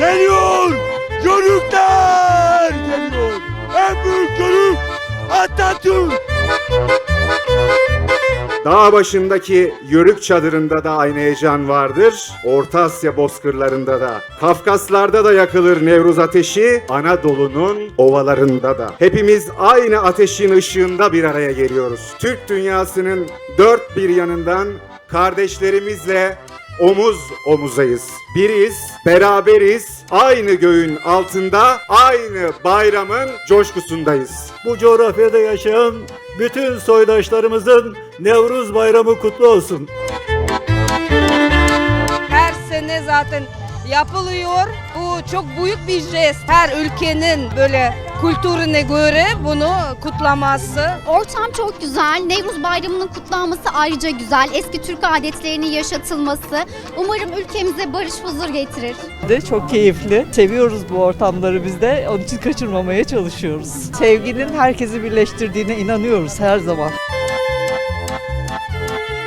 Geliyor! Yörükler geliyor! En büyük yörük Atatürk! Dağ başındaki yörük çadırında da aynı heyecan vardır. Orta Asya bozkırlarında da. Kafkaslarda da yakılır Nevruz ateşi. Anadolu'nun ovalarında da. Hepimiz aynı ateşin ışığında bir araya geliyoruz. Türk dünyasının dört bir yanından kardeşlerimizle omuz omuzayız. Biriz, beraberiz, aynı göğün altında, aynı bayramın coşkusundayız. Bu coğrafyada yaşayan bütün soydaşlarımızın Nevruz Bayramı kutlu olsun. Her sene zaten yapılıyor. Bu çok büyük bir jest. Her ülkenin böyle kültürüne göre bunu kutlaması. Ortam çok güzel. Nevruz Bayramı'nın kutlanması ayrıca güzel. Eski Türk adetlerinin yaşatılması umarım ülkemize barış huzur getirir. de çok keyifli. Seviyoruz bu ortamları biz de. Onun için kaçırmamaya çalışıyoruz. Sevginin herkesi birleştirdiğine inanıyoruz her zaman.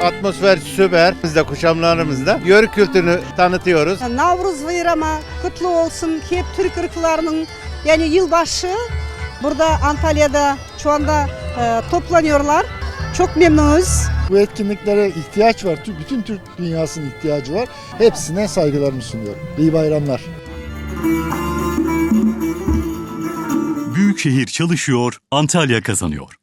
Atmosfer süper. Biz de kuşamlarımızda yörük kültürünü tanıtıyoruz. Navruz Bayramı kutlu olsun. Hep Türk ırklarının yani yılbaşı burada Antalya'da şu anda e, toplanıyorlar. Çok memnunuz. Bu etkinliklere ihtiyaç var. Tü- Bütün Türk dünyasının ihtiyacı var. Hepsine saygılarımı sunuyorum. İyi bayramlar. Büyükşehir çalışıyor, Antalya kazanıyor.